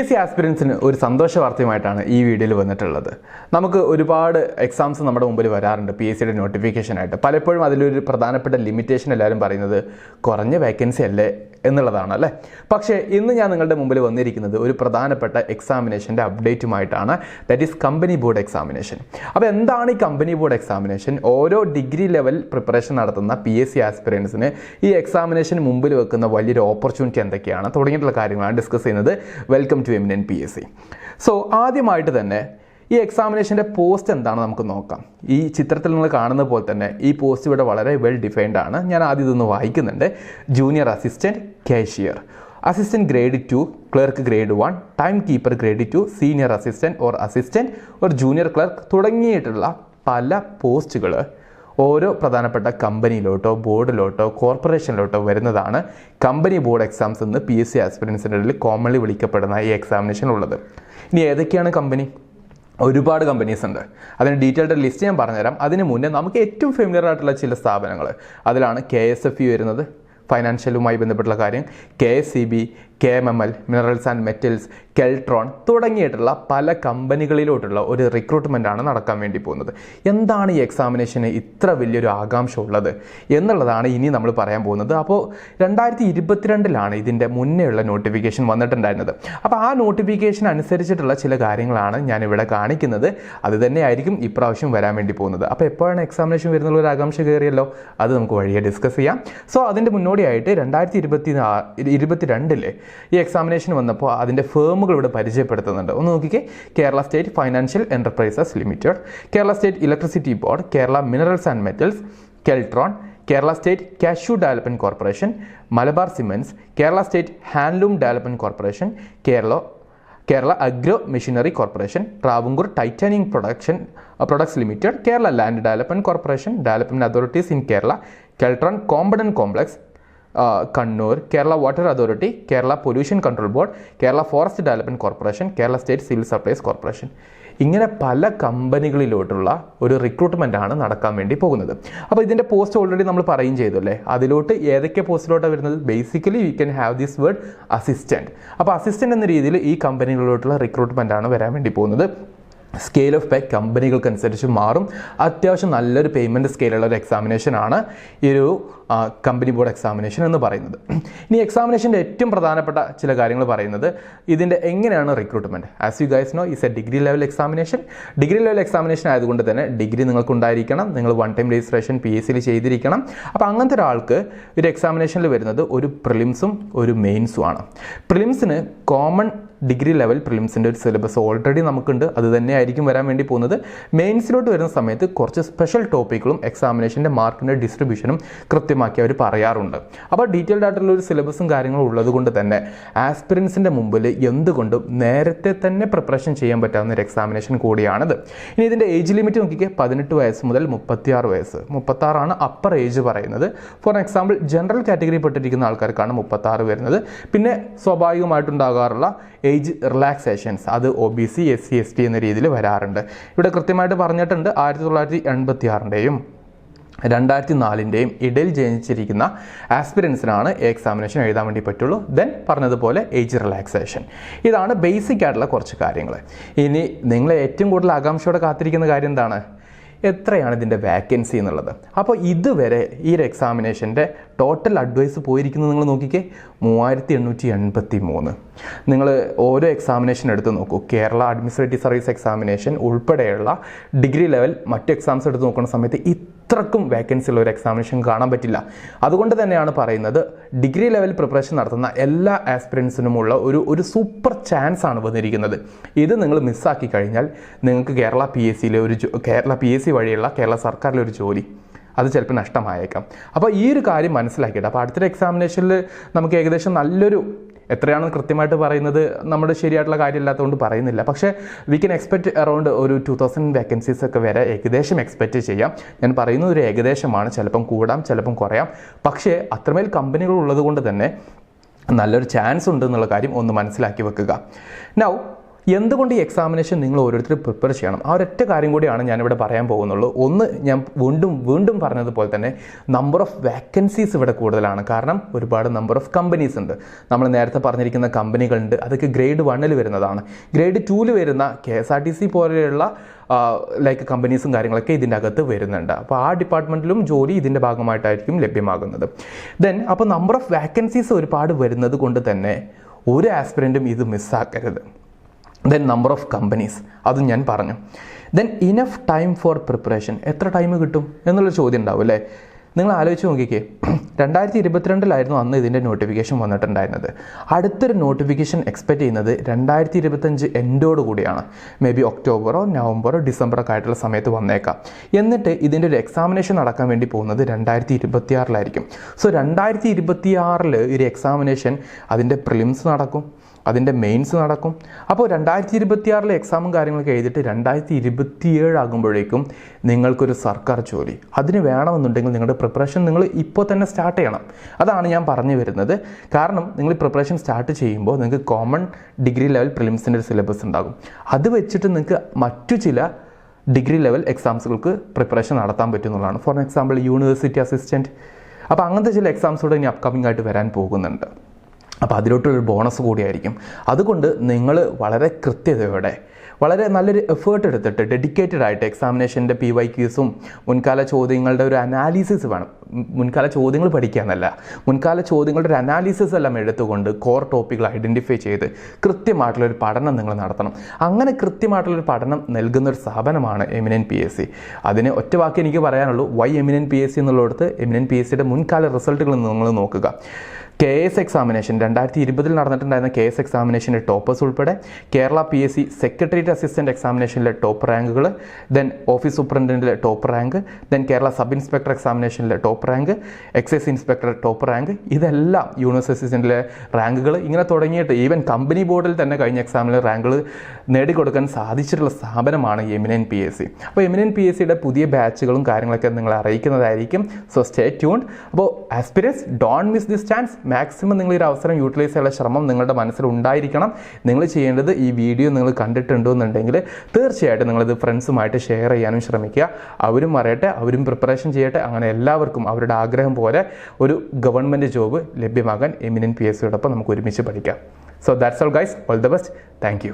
S C ആസ്പിരൻസിന് ഒരു സന്തോഷ വാർത്തയുമായിട്ടാണ് ഈ വീഡിയോയിൽ വന്നിട്ടുള്ളത്. നമുക്ക് ഒരുപാട് എക്സാംസ് നമ്മുടെ മുമ്പിൽ വരാറുണ്ട് പി എസ് സിയുടെ നോട്ടിഫിക്കേഷനായിട്ട് പലപ്പോഴും അതിലൊരു പ്രധാനപ്പെട്ട ലിമിറ്റേഷൻ എല്ലാവരും പറയുന്നത് കുറഞ്ഞ വേക്കൻസി അല്ലേ എന്നുള്ളതാണ് അല്ലേ? പക്ഷേ ഇന്ന് ഞാൻ നിങ്ങളുടെ മുമ്പിൽ വന്നിരിക്കുന്നത് ഒരു പ്രധാനപ്പെട്ട എക്സാമിനേഷന്റെ അപ്ഡേറ്റുമായിട്ടാണ് that is company board examination അപ്പോൾ എന്താണ് ഈ കമ്പനി ബോർഡ് എക്സാമിനേഷൻ ഓരോ ഡിഗ്രി ലെവൽ പ്രിപ്പറേഷൻ നടത്തുന്ന പി എസ് സി ആസ്പിറൻസിന് ഈ എക്സാമിനേഷൻ മുമ്പിൽ വെക്കുന്ന വലിയൊരു ഓപ്പർച്യൂണിറ്റി എന്തൊക്കെയാണ്? തുടങ്ങിയിട്ടുള്ള കാര്യങ്ങളാണ് ഡിസ്കസ് ചെയ്യുന്നത്. Welcome to eminent P S C so ആദ്യമായിട്ട് തന്നെ ഈ എക്സാമിനേഷന്റെ പോസ്റ്റ് എന്താണ് നമുക്ക് നോക്കാം. ഈ ചിത്രത്തിൽ നിങ്ങൾ കാണുന്ന പോലെ തന്നെ ഈ പോസ്റ്റ് ഇവിടെ വളരെ വെൽ ഡിഫൈൻഡ് ആണ്. ഞാൻ ആദ്യം ഇതൊന്ന് വായിക്കുന്നുണ്ട്. Junior assistant cashier assistant grade two clerk grade one time keeper grade two senior assistant or assistant or junior clerk തുടങ്ങിയിട്ടുള്ള പല പോസ്റ്റുകൾ ഓരോ പ്രധാനപ്പെട്ട കമ്പനിയിലോട്ടോ ബോർഡിലോട്ടോ കോർപ്പറേഷനിലോട്ടോ വരുന്നതാണ് കമ്പനി ബോർഡ് എക്സാംസ് എന്ന് പി എസ് സി ആസ്പിറൻസിന്റെ ഇടയിൽ കോമൺലി വിളിക്കപ്പെടുന്ന ഈ എക്സാമിനേഷൻ ഉള്ളത്. ഇനി ഏതൊക്കെയാണ് കമ്പനി ഒരുപാട് കമ്പനീസ് ഉണ്ട്. അതിന് ഡീറ്റെയിൽഡ് ലിസ്റ്റ് ഞാൻ പറഞ്ഞുതരാം. അതിന് മുന്നേ നമുക്ക് ഏറ്റവും ഫെമിലിയർ ആയിട്ടുള്ള ചില സ്ഥാപനങ്ങൾ അതിലാണ് കെ എസ് എഫ് ഇ വരുന്നത്. ഫൈനാൻഷ്യലുമായി ബന്ധപ്പെട്ടുള്ള കാര്യം. K S C B K M M L minerals and metals Keltron തുടങ്ങിയിട്ടുള്ള പല കമ്പനികളിലോട്ടുള്ള ഒരു റിക്രൂട്ട്മെന്റ് ആണ് നടക്കാൻ വേണ്ടി പോകുന്നത്. എന്താണ് ഈ എക്സാമിനേഷന് ഇത്ര വലിയൊരു ആകാംക്ഷ ഉള്ളത് എന്നുള്ളതാണ് ഇനി നമ്മൾ പറയാൻ പോകുന്നത്. അപ്പോൾ രണ്ടായിരത്തി ഇരുപത്തിരണ്ടിലാണ് ഇതിന്റെ മുന്നേയുള്ള നോട്ടിഫിക്കേഷൻ വന്നിട്ടുണ്ടായിരുന്നത്. അപ്പോൾ ആ നോട്ടിഫിക്കേഷൻ അനുസരിച്ചിട്ടുള്ള ചില കാര്യങ്ങളാണ് ഞാനിവിടെ കാണിക്കുന്നത്. അത് തന്നെയായിരിക്കും ഇപ്രാവശ്യം വരാൻ വേണ്ടി പോകുന്നത്. അപ്പോൾ എപ്പോഴാണ് എക്സാമിനേഷൻ വരുന്നുള്ള ഒരു ആകാംക്ഷ കയറിയല്ലോ? അത് നമുക്ക് വഴിയെ ഡിസ്കസ് ചെയ്യാം. സോ അതിന്റെ മുന്നോടിയായിട്ട് രണ്ടായിരത്തി ഇരുപത്തി ഇരുപത്തിരണ്ടിലെ ഈ എക്സാമിനേഷൻ വന്നപ്പോൾ അതിന്റെ ഫേമുകൾ ഇവിടെ പരിചയപ്പെടുത്തുന്നുണ്ട്. ഒന്ന് നോക്കിക്കേ. Kerala state financial enterprises limited Kerala state electricity board Kerala minerals and metals Keltron Kerala state cashew development corporation Malabar cements Kerala state handloom development corporation Kerala Kerala agro machinery corporation Travancore titanium production products limited Kerala land development corporation development authorities in Kerala Keltron component complex Kannur Kerala water authority Kerala pollution control board Kerala forest development corporation Kerala state civil supplies corporation ഇങ്ങനെ പല കമ്പനികളിലോട്ടുള്ള ഒരു recruitment ആണ് നടക്കാൻ വേണ്ടി പോകുന്നത്. അപ്പോൾ ഇതിന്റെ post already നമ്മൾ പറയും ചെയ്തു അല്ലേ? അതിലോട്ട് ഏതൊക്കെ പോസ്റ്റിലോട്ടാണ് വരുന്നത്? Basically we can have this word assistant അപ്പോൾ അസിസ്റ്റന്റ് എന്ന രീതിയിൽ ഈ കമ്പനികളിലോട്ടുള്ള റിക്രൂട്ട്മെന്റ് ആണ് വരാൻ വേണ്ടി പോകുന്നത്. സ്കെയിൽ ഓഫ് പേ കമ്പനികൾക്കനുസരിച്ച് മാറും. അത്യാവശ്യം നല്ലൊരു പേയ്മെന്റ് സ്കെയിലുള്ള ഒരു എക്സാമിനേഷൻ ആണ് ഈ ഒരു കമ്പനി ബോർഡ് എക്സാമിനേഷൻ എന്ന് പറയുന്നത്. ഇനി എക്സാമിനേഷന്റെ ഏറ്റവും പ്രധാനപ്പെട്ട ചില കാര്യങ്ങൾ പറയുന്നത് ഇതിന്റെ എങ്ങനെയാണ് recruitment as you guys know is a degree level examination degree level examination ആയതുകൊണ്ട് തന്നെ ഡിഗ്രി നിങ്ങൾക്ക് ഉണ്ടായിരിക്കണം നിങ്ങൾ one time registration P S സിയിൽ ചെയ്തിരിക്കണം. അപ്പോൾ അങ്ങനത്തെ ഒരാൾക്ക് ഒരു എക്സാമിനേഷനിൽ വരുന്നത് ഒരു പ്രിലിംസും ഒരു മെയിൻസും ആണ്. പ്രിലിംസിന് കോമൺ ഡിഗ്രി ലെവൽ പ്രിലിംസിന്റെ ഒരു സിലബസ് ഓൾറെഡി നമുക്കുണ്ട്. അത് തന്നെയായിരിക്കും വരാൻ വേണ്ടി പോകുന്നത്. മെയിൻസിലോട്ട് വരുന്ന സമയത്ത് കുറച്ച് സ്പെഷ്യൽ ടോപ്പിക്കുകളും എക്സാമിനേഷന്റെ മാർക്കിന്റെ ഡിസ്ട്രിബ്യൂഷനും കൃത്യമാക്കി അവർ പറയാറുണ്ട്. അപ്പോൾ ഡീറ്റെയിൽഡ് ആയിട്ടുള്ള ഒരു സിലബസും കാര്യങ്ങളും ഉള്ളതുകൊണ്ട് തന്നെ ആസ്പിറൻസിന്റെ മുമ്പിൽ എന്തുകൊണ്ടും നേരത്തെ തന്നെ പ്രിപ്പറേഷൻ ചെയ്യാൻ പറ്റാവുന്ന ഒരു എക്സാമിനേഷൻ കൂടിയാണിത്. ഇനി ഇതിന്റെ ഏജ് ലിമിറ്റ് നോക്കിക്കേ. പതിനെട്ട് വയസ്സ് മുതൽ മുപ്പത്തിയാറ് വയസ്സ്. മുപ്പത്താറാണ് അപ്പർ ഏജ് പറയുന്നത്. ഫോർ എക്സാമ്പിൾ ജനറൽ കാറ്റഗറി പെട്ടിരിക്കുന്ന ആൾക്കാർക്കാണ് മുപ്പത്താറ് വരുന്നത്. പിന്നെ സ്വാഭാവികമായിട്ടുണ്ടാകാറുള്ള ഏജ് റിലാക്സേഷൻസ് അത് O B C S C S T എന്ന രീതിയിൽ വരാറുണ്ട്. ഇവിടെ കൃത്യമായിട്ട് പറഞ്ഞിട്ടുണ്ട് ആയിരത്തി തൊള്ളായിരത്തി എൺപത്തി ആറിന്റെയും രണ്ടായിരത്തി നാലിന്റെയും ഇടയിൽ ജനിച്ചിരിക്കുന്ന ആസ്പിരൻസിനാണ് എക്സാമിനേഷൻ എഴുതാൻ വേണ്ടി പറ്റുള്ളൂ. ദെൻ പറഞ്ഞതുപോലെ ഏജ് റിലാക്സേഷൻ ഇതാണ് ബേസിക് ആയിട്ടുള്ള കുറച്ച് കാര്യങ്ങൾ ഇനി നിങ്ങളെ ഏറ്റവും കൂടുതൽ ആകാംക്ഷയോടെ കാത്തിരിക്കുന്ന കാര്യം എന്താണ്? എത്രയാണ് ഇതിന്റെ വാക്കൻസി എന്നുള്ളത്? അപ്പോൾ ഇതുവരെ ഈ ഒരു എക്സാമിനേഷന്റെ ടോട്ടൽ അഡ്വൈസ് പോയിരിക്കുന്നത് നിങ്ങൾ നോക്കിക്കേ. മൂവായിരത്തി എണ്ണൂറ്റി എൺപത്തി മൂന്ന് നിങ്ങൾ ഓരോ എക്സാമിനേഷൻ എടുത്ത് നോക്കൂ. കേരള അഡ്മിനിസ്ട്രേറ്റീവ് സർവീസ് എക്സാമിനേഷൻ ഉൾപ്പെടെയുള്ള ഡിഗ്രി ലെവൽ മറ്റ് എക്സാംസ് എടുത്ത് നോക്കുന്ന സമയത്ത് ഇത്രക്കും വേക്കൻസി ഉള്ള ഒരു എക്സാമിനേഷൻ കാണാൻ പറ്റില്ല. അതുകൊണ്ട് തന്നെയാണ് പറയുന്നത് ഡിഗ്രി ലെവൽ പ്രിപ്പറേഷൻ നടത്തുന്ന എല്ലാ ആസ്പിറൻസിനുമുള്ള ഒരു ഒരു സൂപ്പർ ചാൻസ് ആണ് വന്നിരിക്കുന്നത്. ഇത് നിങ്ങൾ മിസ്സാക്കി കഴിഞ്ഞാൽ നിങ്ങൾക്ക് കേരള പി എസ് സിയിലെ ഒരു കേരള പി എസ് സി വഴിയുള്ള കേരള സർക്കാരിലെ ഒരു ജോലി. അത് ചിലപ്പോൾ നഷ്ടമായേക്കാം. അപ്പോൾ ഈ ഒരു കാര്യം മനസ്സിലാക്കിയിട്ട് അപ്പോൾ അടുത്തൊരു എക്സാമിനേഷനിൽ നമുക്ക് ഏകദേശം നല്ലൊരു എത്രയാണെന്ന് കൃത്യമായിട്ട് പറയുന്നത് നമ്മുടെ ശരിയായിട്ടുള്ള കാര്യമില്ലാത്തതുകൊണ്ട് പറയുന്നില്ല. പക്ഷേ വി കൻ എക്സ്പെക്ട് അറൗണ്ട് ഒരു ടു തൗസൻഡ് വേക്കൻസീസ് ഒക്കെ വരെ ഏകദേശം എക്സ്പെക്റ്റ് ചെയ്യാം. ഞാൻ പറയുന്നത് ഒരു ഏകദേശമാണ്. ചിലപ്പം കൂടാം ചിലപ്പം കുറയാം. പക്ഷേ അത്രമേൽ കമ്പനികൾ ഉള്ളതുകൊണ്ട് തന്നെ നല്ലൊരു ചാൻസ് ഉണ്ട് എന്നുള്ള കാര്യം ഒന്ന് മനസ്സിലാക്കി വെക്കുക. നൗ എന്തുകൊണ്ട് ഈ എക്സാമിനേഷൻ നിങ്ങൾ ഓരോരുത്തർ പ്രിപ്പയർ ചെയ്യണം? ആ ഒരൊറ്റ കാര്യം കൂടിയാണ് ഞാനിവിടെ പറയാൻ പോകുന്നുള്ളൂ. ഒന്ന് ഞാൻ വീണ്ടും വീണ്ടും പറഞ്ഞതുപോലെ തന്നെ നമ്പർ ഓഫ് വാക്കൻസീസ് ഇവിടെ കൂടുതലാണ്. കാരണം ഒരുപാട് നമ്പർ ഓഫ് കമ്പനീസ് ഉണ്ട്. നമ്മൾ നേരത്തെ പറഞ്ഞിരിക്കുന്ന കമ്പനികളുണ്ട്. അതൊക്കെ ഗ്രേഡ് വണ്ണിൽ വരുന്നതാണ്. ഗ്രേഡ് ടൂവിൽ വരുന്ന K S R T C പോലെയുള്ള ലൈക്ക് കമ്പനീസും കാര്യങ്ങളൊക്കെ ഇതിന്റെ അകത്ത് വരുന്നുണ്ട്. അപ്പോൾ ആ ഡിപ്പാർട്ട്മെന്റിലും ജോലി ഇതിന്റെ ഭാഗമായിട്ടായിരിക്കും ലഭ്യമാകുന്നത്. ദെൻ അപ്പോൾ നമ്പർ ഓഫ് വാക്കൻസീസ് ഒരുപാട് വരുന്നത് കൊണ്ട് തന്നെ ഒരു ആസ്പിരന്റും ഇത് മിസ്സാക്കരുത് ദെൻ നമ്പർ ഓഫ് കമ്പനീസ് അതും ഞാൻ പറഞ്ഞു. Then enough time for preparation എത്ര ടൈം കിട്ടും എന്നുള്ള ചോദ്യം ഉണ്ടാവും അല്ലേ? നിങ്ങൾ ആലോചിച്ച് നോക്കിക്കേ. രണ്ടായിരത്തി ഇരുപത്തിരണ്ടിലായിരുന്നു അന്ന് ഇതിന്റെ നോട്ടിഫിക്കേഷൻ വന്നിട്ടുണ്ടായിരുന്നത്. അടുത്തൊരു നോട്ടിഫിക്കേഷൻ എക്സ്പെക്ട് ചെയ്യുന്നത് രണ്ടായിരത്തി ഇരുപത്തഞ്ച് എൻഡോട് കൂടിയാണ് മേ ബി ഒക്ടോബറോ നവംബറോ ഡിസംബറോ ഒക്കെ ആയിട്ടുള്ള സമയത്ത് വന്നേക്കാം. എന്നിട്ട് ഇതിന്റെ ഒരു എക്സാമിനേഷൻ നടക്കാൻ വേണ്ടി പോകുന്നത് രണ്ടായിരത്തി ഇരുപത്തിയാറിലായിരിക്കും സോ രണ്ടായിരത്തി ഇരുപത്തിയാറിൽ ഒരു എക്സാമിനേഷൻ അതിന്റെ പ്രിലിംസ് നടക്കും. അതിന്റെ മെയിൻസ് നടക്കും. അപ്പോൾ രണ്ടായിരത്തി ഇരുപത്തിയാറിലെ എക്സാമും കാര്യങ്ങളൊക്കെ എഴുതിയിട്ട് രണ്ടായിരത്തി ഇരുപത്തിയേഴ് ആകുമ്പോഴേക്കും നിങ്ങൾക്കൊരു സർക്കാർ ജോലി. അതിന് വേണമെന്നുണ്ടെങ്കിൽ നിങ്ങളുടെ പ്രിപ്പറേഷൻ നിങ്ങൾ ഇപ്പോൾ തന്നെ സ്റ്റാർട്ട് ചെയ്യണം. അതാണ് ഞാൻ പറഞ്ഞു വരുന്നത്. കാരണം നിങ്ങൾ പ്രിപ്പറേഷൻ സ്റ്റാർട്ട് ചെയ്യുമ്പോൾ നിങ്ങൾക്ക് കോമൺ ഡിഗ്രി ലെവൽ പ്രിലിംസിന്റെ ഒരു സിലബസ് ഉണ്ടാകും. അത് വെച്ചിട്ട് നിങ്ങൾക്ക് മറ്റു ചില ഡിഗ്രി ലെവൽ എക്സാംസുകൾക്ക് പ്രിപ്പറേഷൻ നടത്താൻ പറ്റുന്നതാണ് ഫോർ എക്സാമ്പിൾ യൂണിവേഴ്സിറ്റി അസിസ്റ്റന്റ് അപ്പോൾ അങ്ങനത്തെ ചില എക്സാംസ് കൂടെ ഇനി അപ്കമിംഗ് ആയിട്ട് വരാൻ പോകുന്നുണ്ട്. അപ്പോൾ അതിലോട്ടൊരു ബോണസ് കൂടിയായിരിക്കും. അതുകൊണ്ട് നിങ്ങൾ വളരെ കൃത്യതയോടെ വളരെ നല്ലൊരു എഫേർട്ട് എടുത്തിട്ട് ഡെഡിക്കേറ്റഡ് ആയിട്ട് എക്സാമിനേഷന്റെ പി വൈ ക്യൂസും മുൻകാല ചോദ്യങ്ങളുടെ ഒരു അനാലിസിസ് വേണം. മുൻകാല ചോദ്യങ്ങൾ പഠിക്കാനല്ല മുൻകാല ചോദ്യങ്ങളുടെ ഒരു അനാലിസിസ് എല്ലാം എടുത്തുകൊണ്ട് കോർ ടോപ്പിക്കുകൾ ഐഡന്റിഫൈ ചെയ്ത് കൃത്യമായിട്ടുള്ള ഒരു പഠനം നിങ്ങൾ നടത്തണം. അങ്ങനെ കൃത്യമായിട്ടുള്ളൊരു പഠനം നൽകുന്ന ഒരു സ്ഥാപനമാണ് എമിനൻ പി എസ് സി അതിന് ഒറ്റ വാക്ക് എനിക്ക് പറയാനുള്ളൂ. Why eminent P S C എന്നുള്ളിടത്ത് എമിനൻ പി എസ് സിയുടെ മുൻകാല റിസൾട്ടുകൾ നിങ്ങൾ നോക്കുക. കെ എസ് എക്സാമിനേഷൻ രണ്ടായിരത്തി ഇരുപതിൽ നടന്നിട്ടുണ്ടായിരുന്ന കെ എസ് എക്സാമിനേഷന്റെ ടോപ്പേഴ്സ് ഉൾപ്പെടെ Kerala P S C secretariat assistant എക്സാമിനേഷനിലെ top റാങ്കുകൾ then office സൂപ്രണ്ടന്റിലെ top rank then Kerala sub inspector എക്സാമിനേഷനിലെ top rank excise inspector top rank ഇതെല്ലാം യൂണിവേഴ്സ് അസിസ്റ്റന്റിലെ റാങ്കുകൾ ഇങ്ങനെ തുടങ്ങിയിട്ട് ഈവൻ കമ്പനി ബോർഡിൽ തന്നെ കഴിഞ്ഞ എക്സാമിൽ റാങ്കുകൾ നേടിക്കൊടുക്കാൻ സാധിച്ചിട്ടുള്ള സ്ഥാപനമാണ് എമിനൻ പി എസ് സി അപ്പോൾ എമിനൻ പി എസ് സിയുടെ പുതിയ ബാച്ചുകളും കാര്യങ്ങളൊക്കെ നിങ്ങൾ അറിയിക്കുന്നതായിരിക്കും. സോ സ്റ്റേ ട്യൂൺഡ് അപ്പോൾ aspirants don't miss this chance maximum നിങ്ങൾ ഈ ഒരു അവസരം യൂട്ടിലൈസ് ചെയ്യാനുള്ള ശ്രമം നിങ്ങളുടെ മനസ്സിൽ ഉണ്ടായിരിക്കണം. നിങ്ങൾ ചെയ്യേണ്ടത് ഈ വീഡിയോ നിങ്ങൾ കണ്ടിട്ടുണ്ടെന്നുണ്ടെങ്കിൽ തീർച്ചയായിട്ടും നിങ്ങളിത് ഫ്രണ്ട്സുമായിട്ട് ഷെയർ ചെയ്യാനും ശ്രമിക്കുക. അവരും അറിയട്ടെ അവരും പ്രിപ്പറേഷൻ ചെയ്യട്ടെ. അങ്ങനെ എല്ലാവർക്കും അവരുടെ ആഗ്രഹം പോലെ ഒരു ഗവൺമെന്റ് ജോബ് ലഭ്യമാകാൻ എമിനൻ പി എസ് സിയോടൊപ്പം നമുക്ക് ഒരുമിച്ച് പഠിക്കാം. So that's all guys all the best thank